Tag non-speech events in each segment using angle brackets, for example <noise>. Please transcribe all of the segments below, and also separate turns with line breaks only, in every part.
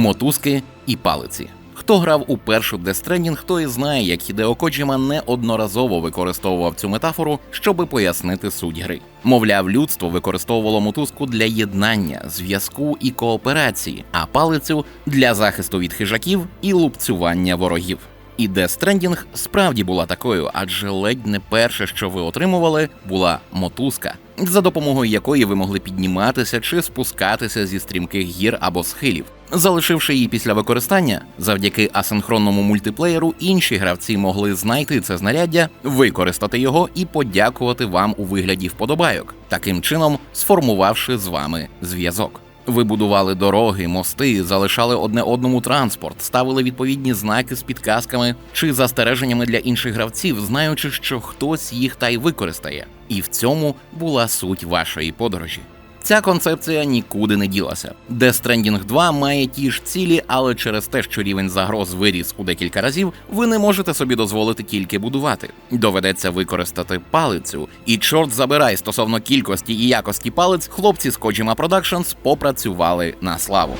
мотузки і палиці. Хто грав у першу дестренінг, хто той знає, як Хідео Коджіма неодноразово використовував цю метафору, щоби пояснити суть гри. Мовляв, людство використовувало мотузку для єднання, зв'язку і кооперації, а палицю для захисту від хижаків і лупцювання ворогів. І Death Stranding справді була такою, адже ледь не перше, що ви отримували, була мотузка, за допомогою якої ви могли підніматися чи спускатися зі стрімких гір або схилів. Залишивши її після використання, завдяки асинхронному мультиплеєру, інші гравці могли знайти це знаряддя, використати його і подякувати вам у вигляді вподобайок, таким чином сформувавши з вами зв'язок. Ви будували дороги, мости, залишали одне одному транспорт, ставили відповідні знаки з підказками чи застереженнями для інших гравців, знаючи, що хтось їх та й використає. І в цьому була суть вашої подорожі. Ця концепція нікуди не ділася. Death Stranding 2 має ті ж цілі, але через те, що рівень загроз виріс у декілька разів, ви не можете собі дозволити тільки будувати. Доведеться використати палицю. І чорт забирай стосовно кількості і якості палиць, хлопці з Kojima Productions попрацювали на славу.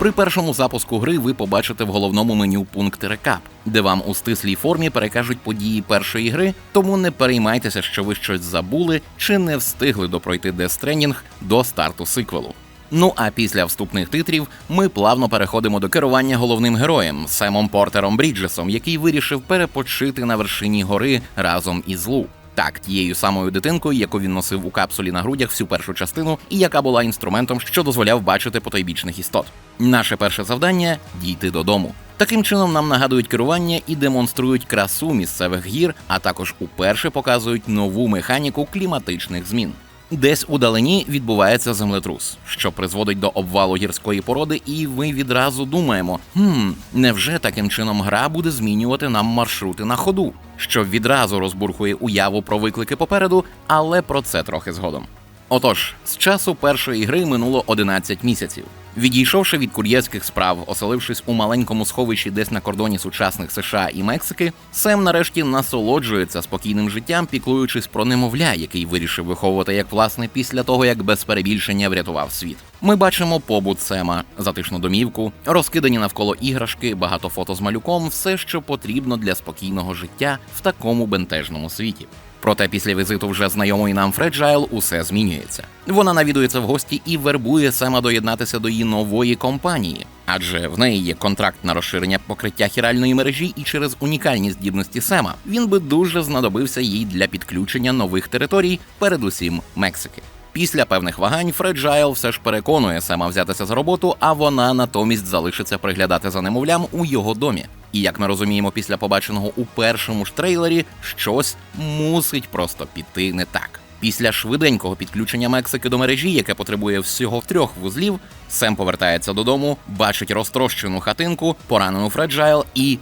При першому запуску гри ви побачите в головному меню пункт рекап, де вам у стислій формі перекажуть події першої гри, тому не переймайтеся, що ви щось забули чи не встигли допройти Stranding до старту сиквелу. Ну а після вступних титрів ми плавно переходимо до керування головним героєм Семом Портером Бріджесом, який вирішив перепочити на вершині гори разом із Лу. Так, тією самою дитинкою, яку він носив у капсулі на грудях всю першу частину, і яка була інструментом, що дозволяв бачити потойбічних істот. Наше перше завдання дійти додому. Таким чином нам нагадують керування і демонструють красу місцевих гір, а також уперше показують нову механіку кліматичних змін. Десь у далині відбувається землетрус, що призводить до обвалу гірської породи, і ми відразу думаємо: хм, невже таким чином гра буде змінювати нам маршрути на ходу, що відразу розбурхує уяву про виклики попереду, але про це трохи згодом. Отож, з часу першої гри минуло 11 місяців. Відійшовши від кур'єрських справ, оселившись у маленькому сховищі десь на кордоні сучасних США і Мексики, Сем нарешті насолоджується спокійним життям, піклуючись про немовля, який вирішив виховувати як власне після того, як без перебільшення врятував світ. Ми бачимо побут Сема, затишну домівку, розкидані навколо іграшки, багато фото з малюком, все, що потрібно для спокійного життя в такому бентежному світі. Проте після візиту вже знайомої нам Фреджайл усе змінюється. Вона навідується в гості і вербує Сема доєднатися до її нової компанії, адже в неї є контракт на розширення покриття хіральної мережі, і через унікальні здібності Сема він би дуже знадобився їй для підключення нових територій, передусім Мексики. Після певних вагань Фреджайл все ж переконує Сема взятися за роботу, а вона натомість залишиться приглядати за немовлям у його домі. І як ми розуміємо, після побаченого у першому ж трейлері щось мусить просто піти не так. Після швиденького підключення Мексики до мережі, яке потребує всього трьох вузлів, Сем повертається додому, бачить розтрощену хатинку, поранену Фреджайл і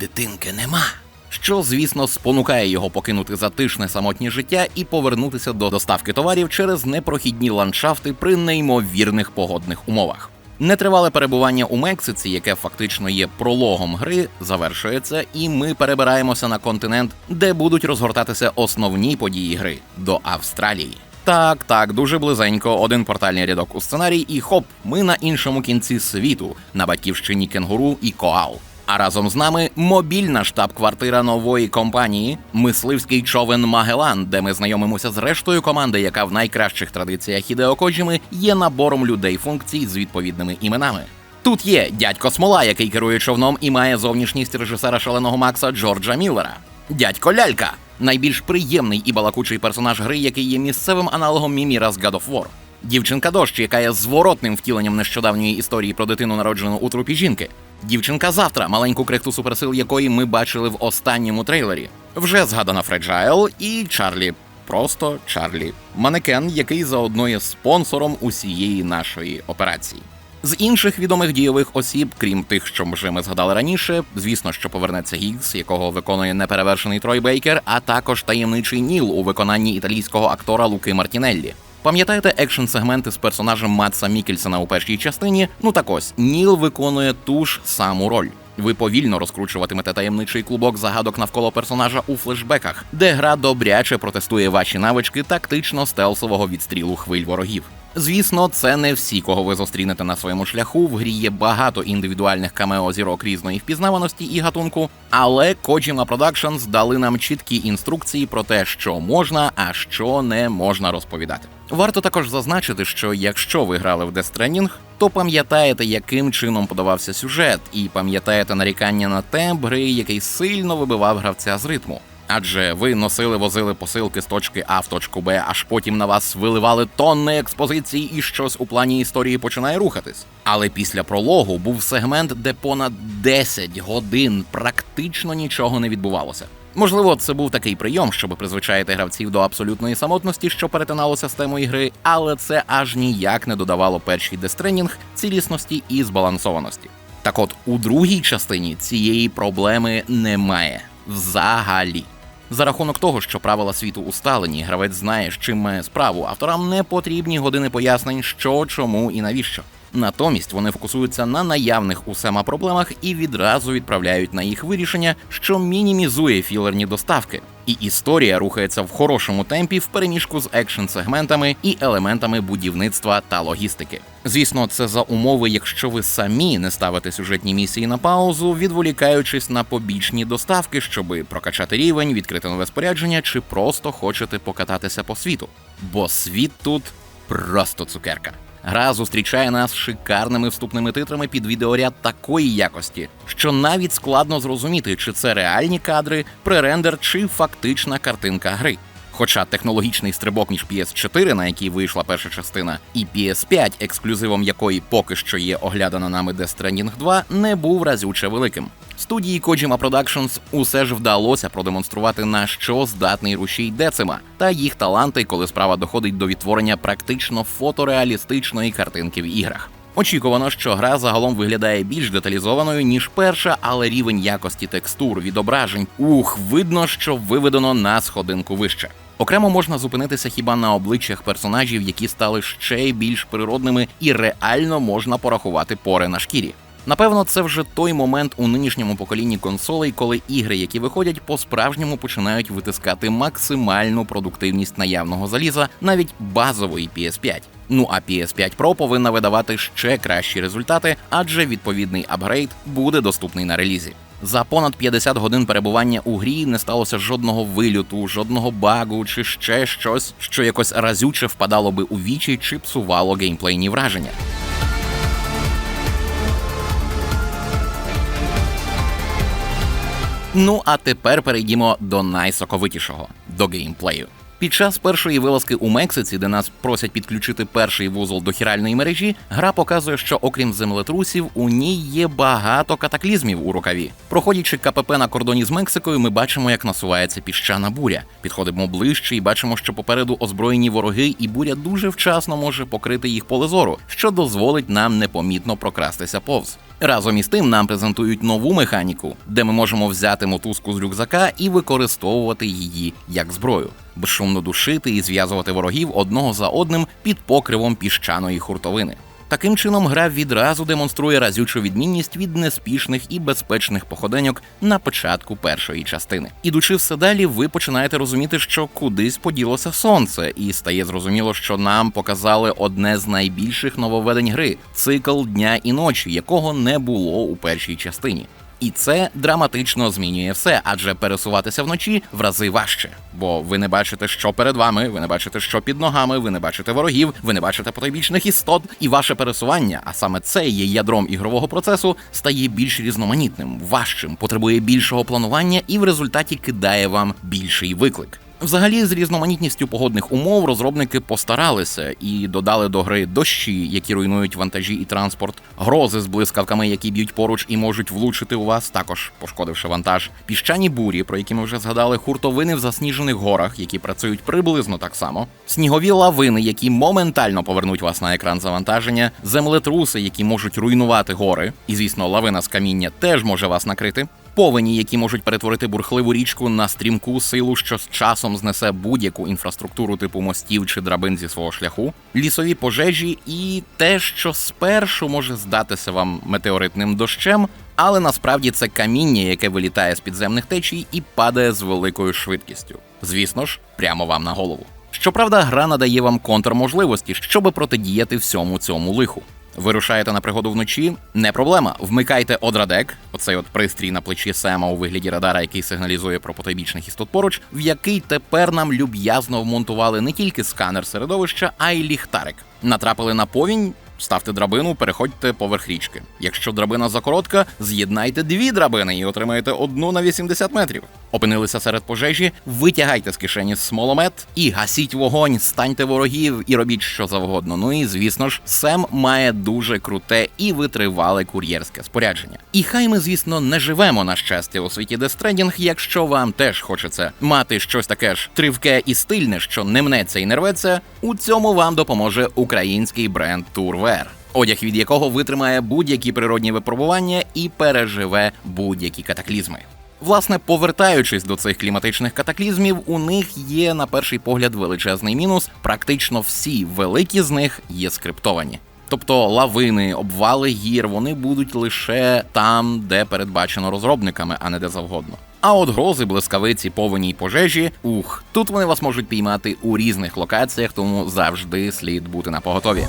дитинки нема. Що, звісно, спонукає його покинути затишне самотнє життя і повернутися до доставки товарів через непрохідні ландшафти при неймовірних погодних умовах. Нетривале перебування у Мексиці, яке фактично є прологом гри, завершується, і ми перебираємося на континент, де будуть розгортатися основні події гри до Австралії. Так, так, дуже близенько, один портальний рядок у сценарій, і хоп, ми на іншому кінці світу, на батьківщині кенгуру і коал. А разом з нами мобільна штаб-квартира нової компанії, мисливський човен Магелан, де ми знайомимося з рештою команди, яка в найкращих традиціях Хідео Коджіми є набором людей функцій з відповідними іменами. Тут є дядько Смола, який керує човном і має зовнішність режисера шаленого Макса Джорджа Міллера. Дядько Лялька найбільш приємний і балакучий персонаж гри, який є місцевим аналогом Міміра з God of War. Дівчинка дощ, яка є зворотним втіленням нещодавньої історії про дитину, народжену у трупі жінки. Дівчинка завтра, маленьку крихту суперсил якої ми бачили в останньому трейлері. Вже згадана Фреджайл і Чарлі. Просто Чарлі. Манекен, який заодно є спонсором усієї нашої операції. З інших відомих дійових осіб, крім тих, що вже ми згадали раніше, звісно, що повернеться Гіггс, якого виконує неперевершений Трой Бейкер, а також таємничий Ніл у виконанні італійського актора Луки Мартінеллі. Пам'ятаєте екшн сегменти з персонажем Матса Мікельсена у першій частині? Ну так ось Ніл виконує ту ж саму роль. Ви повільно розкручуватимете таємничий клубок загадок навколо персонажа у флешбеках, де гра добряче протестує ваші навички тактично стелсового відстрілу хвиль ворогів. Звісно, це не всі, кого ви зустрінете на своєму шляху. В грі є багато індивідуальних камео зірок різної впізнаваності і гатунку, але Kojima Productions дали нам чіткі інструкції про те, що можна, а що не можна розповідати. Варто також зазначити, що якщо ви грали в Death Stranding, то пам'ятаєте, яким чином подавався сюжет, і пам'ятаєте нарікання на темп гри, який сильно вибивав гравця з ритму. Адже ви носили, возили посилки з точки А в точку Б, аж потім на вас виливали тонни експозиції, і щось у плані історії починає рухатись. Але після прологу був сегмент, де понад 10 годин практично нічого не відбувалося. Можливо, це був такий прийом, щоб призвичаїти гравців до абсолютної самотності, що перетиналося з темою гри, але це аж ніяк не додавало першій Stranding цілісності і збалансованості. Так от у другій частині цієї проблеми немає взагалі. За рахунок того, що правила світу усталені, гравець знає, з чим має справу. Авторам не потрібні години пояснень, що, чому і навіщо. Натомість вони фокусуються на наявних у сема проблемах і відразу відправляють на їх вирішення, що мінімізує філерні доставки. І історія рухається в хорошому темпі в переміжку з екшн-сегментами і елементами будівництва та логістики. Звісно, це за умови, якщо ви самі не ставите сюжетні місії на паузу, відволікаючись на побічні доставки, щоби прокачати рівень, відкрити нове спорядження, чи просто хочете покататися по світу. Бо світ тут просто цукерка. Гра зустрічає нас шикарними вступними титрами під відеоряд такої якості, що навіть складно зрозуміти, чи це реальні кадри, пререндер чи фактична картинка гри. Хоча технологічний стрибок між PS4, на якій вийшла перша частина, і PS5, ексклюзивом якої поки що є оглядана нами Death Stranding 2, не був разюче великим. Студії Kojima Productions усе ж вдалося продемонструвати на що здатний рушій Децима та їх таланти, коли справа доходить до відтворення практично фотореалістичної картинки в іграх. Очікувано, що гра загалом виглядає більш деталізованою ніж перша, але рівень якості текстур, відображень, ух, видно, що виведено на сходинку вище. Окремо можна зупинитися хіба на обличчях персонажів, які стали ще більш природними, і реально можна порахувати пори на шкірі. Напевно, це вже той момент у нинішньому поколінні консолей, коли ігри, які виходять, по-справжньому починають витискати максимальну продуктивність наявного заліза, навіть базової PS5. Ну а PS5 Pro повинна видавати ще кращі результати, адже відповідний апгрейд буде доступний на релізі. За понад 50 годин перебування у грі не сталося жодного вильоту, жодного багу чи ще щось, що якось разюче впадало би у вічі чи псувало геймплейні враження. Ну а тепер перейдімо до найсоковитішого до геймплею. Під час першої вилазки у Мексиці, де нас просять підключити перший вузол до хіральної мережі, гра показує, що окрім землетрусів, у ній є багато катаклізмів у рукаві. Проходячи КПП на кордоні з Мексикою, ми бачимо, як насувається піщана буря. Підходимо ближче і бачимо, що попереду озброєні вороги, і буря дуже вчасно може покрити їх поле зору, що дозволить нам непомітно прокрастися повз. Разом із тим нам презентують нову механіку, де ми можемо взяти мотузку з рюкзака і використовувати її як зброю, безшумно душити і зв'язувати ворогів одного за одним під покривом піщаної хуртовини. Таким чином, гра відразу демонструє разючу відмінність від неспішних і безпечних походеньок на початку першої частини. Ідучи все далі, ви починаєте розуміти, що кудись поділося сонце, і стає зрозуміло, що нам показали одне з найбільших нововведень гри цикл дня і ночі, якого не було у першій частині. І це драматично змінює все, адже пересуватися вночі в рази важче. Бо ви не бачите, що перед вами, ви не бачите, що під ногами, ви не бачите ворогів, ви не бачите потойбічних істот, і ваше пересування, а саме це є ядром ігрового процесу, стає більш різноманітним, важчим, потребує більшого планування і в результаті кидає вам більший виклик. Взагалі, з різноманітністю погодних умов розробники постаралися і додали до гри дощі, які руйнують вантажі і транспорт, грози з блискавками, які б'ють поруч і можуть влучити у вас, також пошкодивши вантаж, піщані бурі, про які ми вже згадали, хуртовини в засніжених горах, які працюють приблизно так само, снігові лавини, які моментально повернуть вас на екран завантаження, землетруси, які можуть руйнувати гори, і звісно, лавина з каміння теж може вас накрити повені, які можуть перетворити бурхливу річку на стрімку силу, що з часом знесе будь-яку інфраструктуру типу мостів чи драбин зі свого шляху, лісові пожежі і те, що спершу може здатися вам метеоритним дощем, Але насправді це каміння, яке вилітає з підземних течій і падає з великою швидкістю. Звісно ж, прямо вам на голову. Щоправда, гра надає вам контрможливості, щоби протидіяти всьому цьому лиху. Вирушаєте на пригоду вночі? Не проблема. Вмикайте одрадек, оцей от пристрій на плечі Сема у вигляді радара, який сигналізує про потойбічних істот поруч, в який тепер нам люб'язно вмонтували не тільки сканер середовища, а й ліхтарик. Натрапили на повінь. Ставте драбину, переходьте поверх річки. Якщо драбина закоротка, з'єднайте дві драбини і отримаєте одну на 80 метрів. Опинилися серед пожежі, витягайте з кишені смоломет і гасіть вогонь, станьте ворогів і робіть що завгодно. Ну і звісно ж, Сем має дуже круте і витривале кур'єрське спорядження. І хай ми, звісно, не живемо на щастя у світі Дестрендінг, якщо вам теж хочеться мати щось таке ж тривке і стильне, що не мнеться і не рветься, у цьому вам допоможе український бренд Турвер. Одяг від якого витримає будь-які природні випробування і переживе будь-які катаклізми. Власне, повертаючись до цих кліматичних катаклізмів, у них є на перший погляд величезний мінус. Практично всі великі з них є скриптовані. Тобто лавини, обвали гір, вони будуть лише там, де передбачено розробниками, а не де завгодно. А от грози, блискавиці, повені й пожежі, ух, тут вони вас можуть піймати у різних локаціях, тому завжди слід бути на поготові.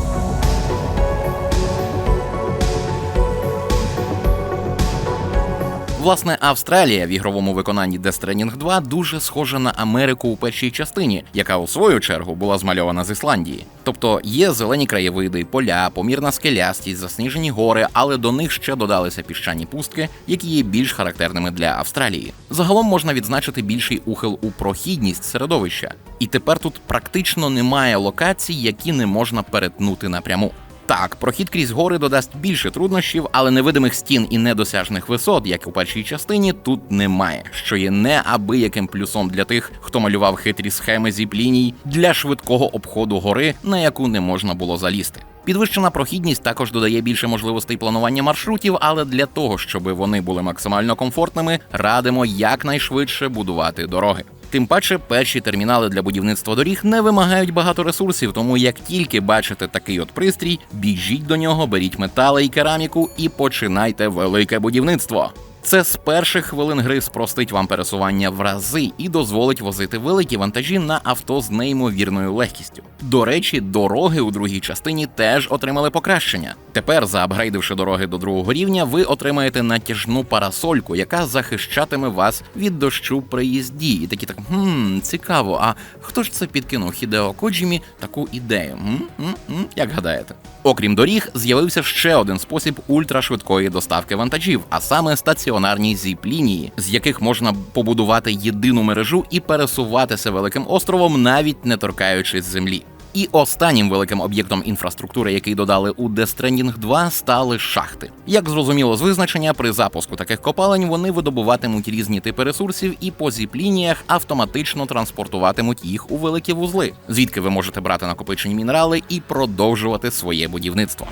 Власне, Австралія в ігровому виконанні Death Stranding 2 дуже схожа на Америку у першій частині, яка у свою чергу була змальована з Ісландії. Тобто є зелені краєвиди, поля, помірна скелястість, засніжені гори, але до них ще додалися піщані пустки, які є більш характерними для Австралії. Загалом можна відзначити більший ухил у прохідність середовища, і тепер тут практично немає локацій, які не можна перетнути напряму. Так, прохід крізь гори додасть більше труднощів, але невидимих стін і недосяжних висот, як у першій частині, тут немає, що є неабияким плюсом для тих, хто малював хитрі схеми зіпліній для швидкого обходу гори, на яку не можна було залізти. Підвищена прохідність також додає більше можливостей планування маршрутів, але для того, щоб вони були максимально комфортними, радимо якнайшвидше будувати дороги. Тим паче, перші термінали для будівництва доріг не вимагають багато ресурсів, тому як тільки бачите такий от пристрій, біжіть до нього, беріть метали і кераміку і починайте велике будівництво. Це з перших хвилин гри спростить вам пересування в рази і дозволить возити великі вантажі на авто з неймовірною легкістю. До речі, дороги у другій частині теж отримали покращення. Тепер, заапгрейдивши дороги до другого рівня, ви отримаєте натяжну парасольку, яка захищатиме вас від дощу при їзді. І такі так хм, цікаво. А хто ж це підкинув Хідео Коджімі таку ідею? М? М? М? Як гадаєте? Окрім доріг, з'явився ще один спосіб ультрашвидкої доставки вантажів, а саме стаціонарні зіп-лінії, з яких можна побудувати єдину мережу і пересуватися великим островом, навіть не торкаючись землі. І останнім великим об'єктом інфраструктури, який додали у Death Stranding 2, стали шахти. Як зрозуміло з визначення, при запуску таких копалень вони видобуватимуть різні типи ресурсів і по зіп-лініях автоматично транспортуватимуть їх у великі вузли, звідки ви можете брати накопичені мінерали і продовжувати своє будівництво.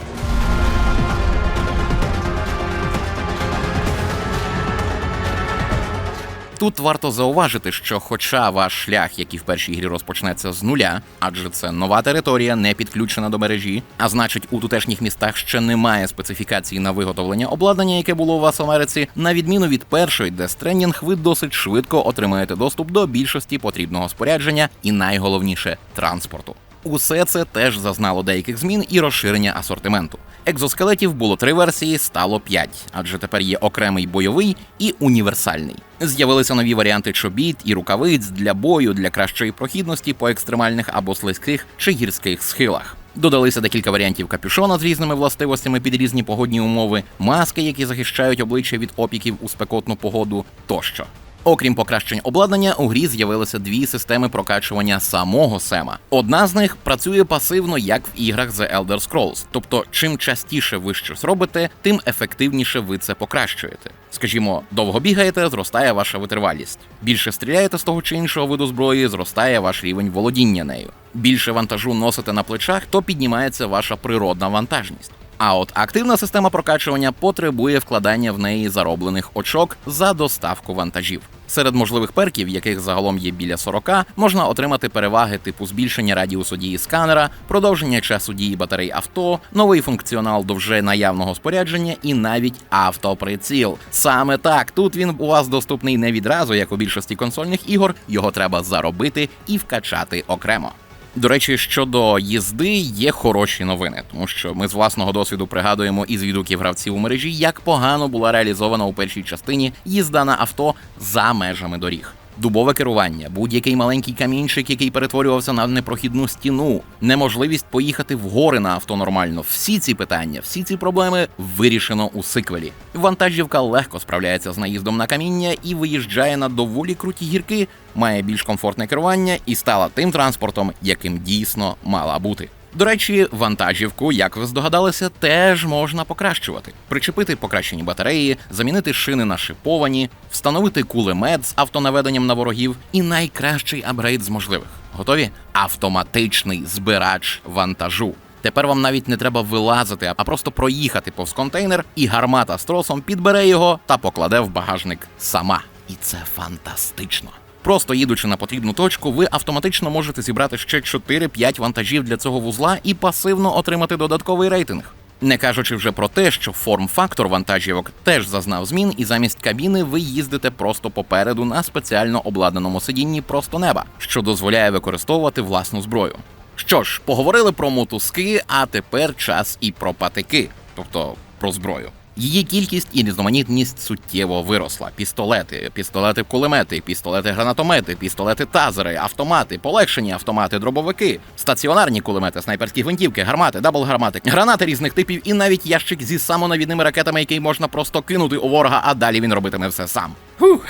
Тут варто зауважити, що, хоча ваш шлях, як і в першій грі, розпочнеться з нуля, адже це нова територія, не підключена до мережі, а значить, у тутешніх містах ще немає специфікації на виготовлення обладнання, яке було у вас в Америці. На відміну від першої Death Stranding, ви досить швидко отримаєте доступ до більшості потрібного спорядження і найголовніше транспорту. Усе це теж зазнало деяких змін і розширення асортименту. Екзоскелетів було три версії, стало п'ять, адже тепер є окремий бойовий і універсальний. З'явилися нові варіанти чобіт і рукавиць для бою для кращої прохідності по екстремальних або слизьких чи гірських схилах. Додалися декілька варіантів капюшона з різними властивостями під різні погодні умови, маски, які захищають обличчя від опіків у спекотну погоду тощо. Окрім покращень обладнання, у грі з'явилися дві системи прокачування самого Сема. Одна з них працює пасивно, як в іграх The Elder Scrolls. Тобто, чим частіше ви щось робите, тим ефективніше ви це покращуєте. Скажімо, довго бігаєте, зростає ваша витривалість. Більше стріляєте з того чи іншого виду зброї, зростає ваш рівень володіння нею. Більше вантажу носите на плечах, то піднімається ваша природна вантажність. А от активна система прокачування потребує вкладання в неї зароблених очок за доставку вантажів. Серед можливих перків, яких загалом є біля 40, можна отримати переваги типу збільшення радіусу дії сканера, продовження часу дії батарей авто, новий функціонал до вже наявного спорядження і навіть автоприціл. Саме так тут він у вас доступний не відразу, як у більшості консольних ігор. Його треба заробити і вкачати окремо. До речі, щодо їзди є хороші новини, тому що ми з власного досвіду пригадуємо із відгуків гравців у мережі, як погано була реалізована у першій частині їзда на авто за межами доріг. Дубове керування, будь-який маленький камінчик, який перетворювався на непрохідну стіну, неможливість поїхати в гори на авто нормально. Всі ці питання, всі ці проблеми вирішено у сиквелі. Вантажівка легко справляється з наїздом на каміння і виїжджає на доволі круті гірки, має більш комфортне керування і стала тим транспортом, яким дійсно мала бути. До речі, вантажівку, як ви здогадалися, теж можна покращувати: причепити покращені батареї, замінити шини на шиповані, встановити кулемет з автонаведенням на ворогів і найкращий апгрейд з можливих. Готові? Автоматичний збирач вантажу. Тепер вам навіть не треба вилазити, а просто проїхати повз контейнер, і гармата з тросом підбере його та покладе в багажник сама. І це фантастично. Просто їдучи на потрібну точку, ви автоматично можете зібрати ще 4-5 вантажів для цього вузла і пасивно отримати додатковий рейтинг. Не кажучи вже про те, що форм-фактор вантажівок теж зазнав змін, і замість кабіни ви їздите просто попереду на спеціально обладнаному сидінні просто неба, що дозволяє використовувати власну зброю. Що ж, поговорили про мотузки, а тепер час і про патики, тобто про зброю. Її кількість і різноманітність суттєво виросла: пістолети, пістолети кулемети, пістолети гранатомети, пістолети тазери, автомати, полегшені автомати, дробовики, стаціонарні кулемети, снайперські гвинтівки, гармати, дабл-гармати, гранати різних типів і навіть ящик зі самонавідними ракетами, який можна просто кинути у ворога, а далі він робитиме все сам. Фух.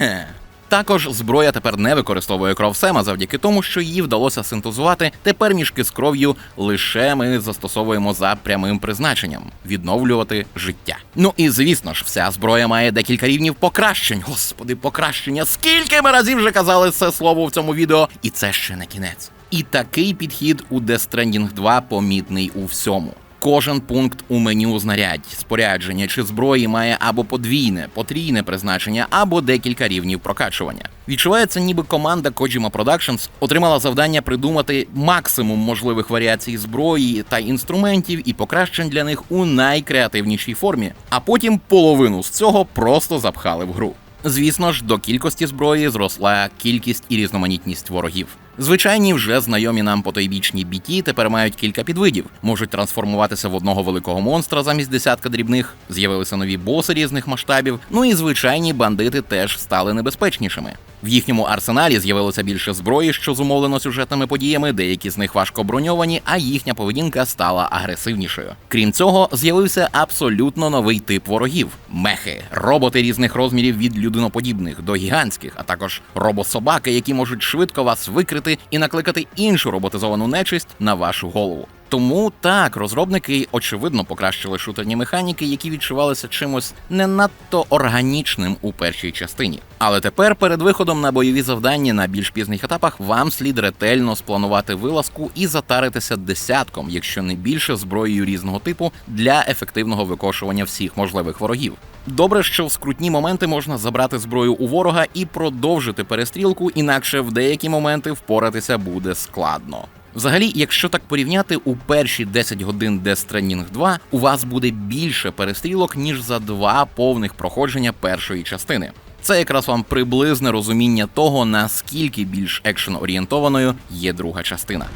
<laughs> Також зброя тепер не використовує кров Сема завдяки тому, що її вдалося синтезувати. Тепер мішки з кров'ю лише ми застосовуємо за прямим призначенням відновлювати життя. Ну і звісно ж, вся зброя має декілька рівнів покращень. Господи, покращення! Скільки ми разів вже казали це слово в цьому відео, і це ще не кінець. І такий підхід у Death Stranding 2 помітний у всьому. Кожен пункт у меню знарядь, спорядження чи зброї має або подвійне, потрійне призначення, або декілька рівнів прокачування. Відчувається, ніби команда Kojima Productions отримала завдання придумати максимум можливих варіацій зброї та інструментів і покращень для них у найкреативнішій формі, а потім половину з цього просто запхали в гру. Звісно ж, до кількості зброї зросла кількість і різноманітність ворогів. Звичайні вже знайомі нам потойбічні біті тепер мають кілька підвидів, можуть трансформуватися в одного великого монстра замість десятка дрібних. З'явилися нові боси різних масштабів. Ну і звичайні бандити теж стали небезпечнішими. В їхньому арсеналі з'явилося більше зброї, що зумовлено сюжетними подіями. Деякі з них важко броньовані, а їхня поведінка стала агресивнішою. Крім цього, з'явився абсолютно новий тип ворогів: мехи, роботи різних розмірів від людиноподібних до гігантських, а також робособаки, які можуть швидко вас викрити і накликати іншу роботизовану нечисть на вашу голову. Тому так, розробники очевидно покращили шутерні механіки, які відчувалися чимось не надто органічним у першій частині. Але тепер перед виходом на бойові завдання на більш пізних етапах вам слід ретельно спланувати вилазку і затаритися десятком, якщо не більше зброєю різного типу для ефективного викошування всіх можливих ворогів. Добре, що в скрутні моменти можна забрати зброю у ворога і продовжити перестрілку, інакше в деякі моменти впоратися буде складно. Взагалі, якщо так порівняти, у перші 10 годин Death Stranding 2 у вас буде більше перестрілок, ніж за два повних проходження першої частини. Це якраз вам приблизне розуміння того, наскільки більш екшен орієнтованою є друга частина.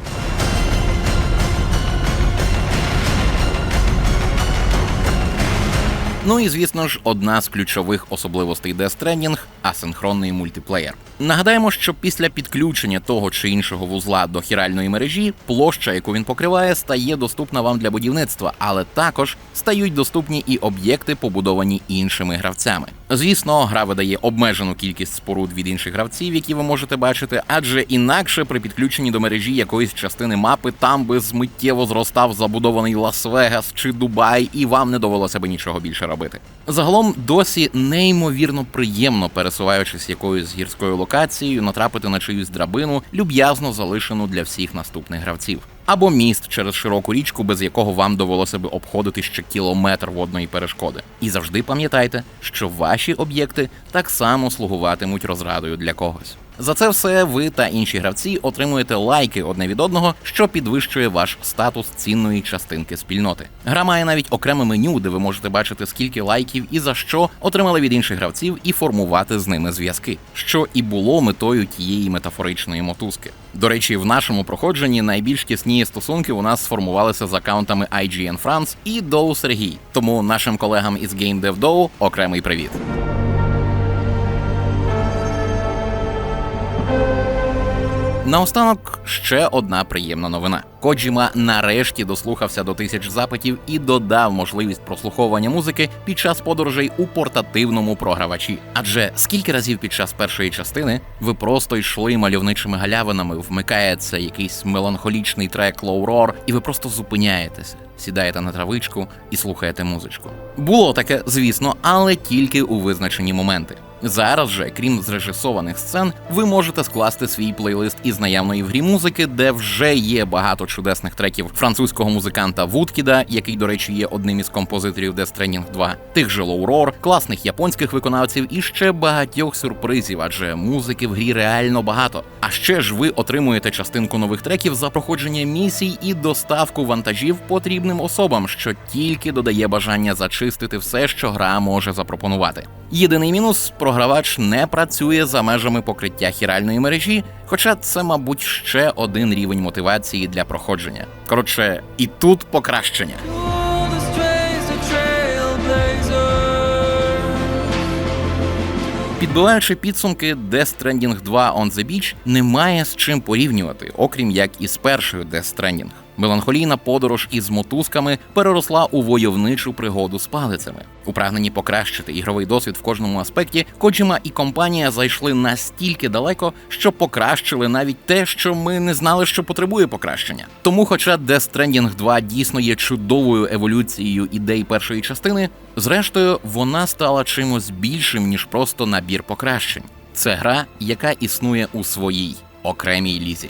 Ну і звісно ж, одна з ключових особливостей Death Stranding – асинхронний мультиплеєр. Нагадаємо, що після підключення того чи іншого вузла до хіральної мережі, площа, яку він покриває, стає доступна вам для будівництва, але також стають доступні і об'єкти, побудовані іншими гравцями. Звісно, гра видає обмежену кількість споруд від інших гравців, які ви можете бачити, адже інакше при підключенні до мережі якоїсь частини мапи там би змиттєво зростав забудований Лас-Вегас чи Дубай, і вам не довелося би нічого більше робити. Робити. Загалом досі неймовірно приємно пересуваючись якоюсь гірською локацією, натрапити на чиюсь драбину, люб'язно залишену для всіх наступних гравців. Або міст через широку річку, без якого вам довелося би обходити ще кілометр водної перешкоди. І завжди пам'ятайте, що ваші об'єкти так само слугуватимуть розрадою для когось. За це все ви та інші гравці отримуєте лайки одне від одного, що підвищує ваш статус цінної частинки спільноти. Гра має навіть окреме меню, де ви можете бачити, скільки лайків і за що отримали від інших гравців, і формувати з ними зв'язки, що і було метою тієї метафоричної мотузки. До речі, в нашому проходженні найбільш тісні стосунки у нас сформувалися з аккаунтами IGN France і Доу Сергій. Тому нашим колегам із GameDevDo окремий привіт. Наостанок ще одна приємна новина. Коджіма нарешті дослухався до тисяч запитів і додав можливість прослуховування музики під час подорожей у портативному програвачі. Адже скільки разів під час першої частини ви просто йшли мальовничими галявинами, вмикається якийсь меланхолічний трек Roar, і ви просто зупиняєтеся, сідаєте на травичку і слухаєте музичку. Було таке, звісно, але тільки у визначені моменти. Зараз же, крім зрежисованих сцен, ви можете скласти свій плейлист із наявної в грі музики, де вже є багато чудесних треків французького музиканта Вудкіда, який, до речі, є одним із композиторів Death Stranding 2, тих же Roar, класних японських виконавців і ще багатьох сюрпризів, адже музики в грі реально багато. А ще ж ви отримуєте частинку нових треків за проходження місій і доставку вантажів потрібним особам, що тільки додає бажання зачистити все, що гра може запропонувати. Єдиний мінус програвач не працює за межами покриття хіральної мережі, хоча це, мабуть, ще один рівень мотивації для проходження. Коротше, і тут покращення. Підбиваючи підсумки, Death Stranding 2 On the Beach немає з чим порівнювати, окрім як із першою Death Stranding. Меланхолійна подорож із мотузками переросла у войовничу пригоду з палицями. У прагненні покращити ігровий досвід в кожному аспекті, Коджіма і компанія зайшли настільки далеко, що покращили навіть те, що ми не знали, що потребує покращення. Тому, хоча Death Stranding 2 дійсно є чудовою еволюцією ідей першої частини, зрештою вона стала чимось більшим ніж просто набір покращень. Це гра, яка існує у своїй окремій лізі.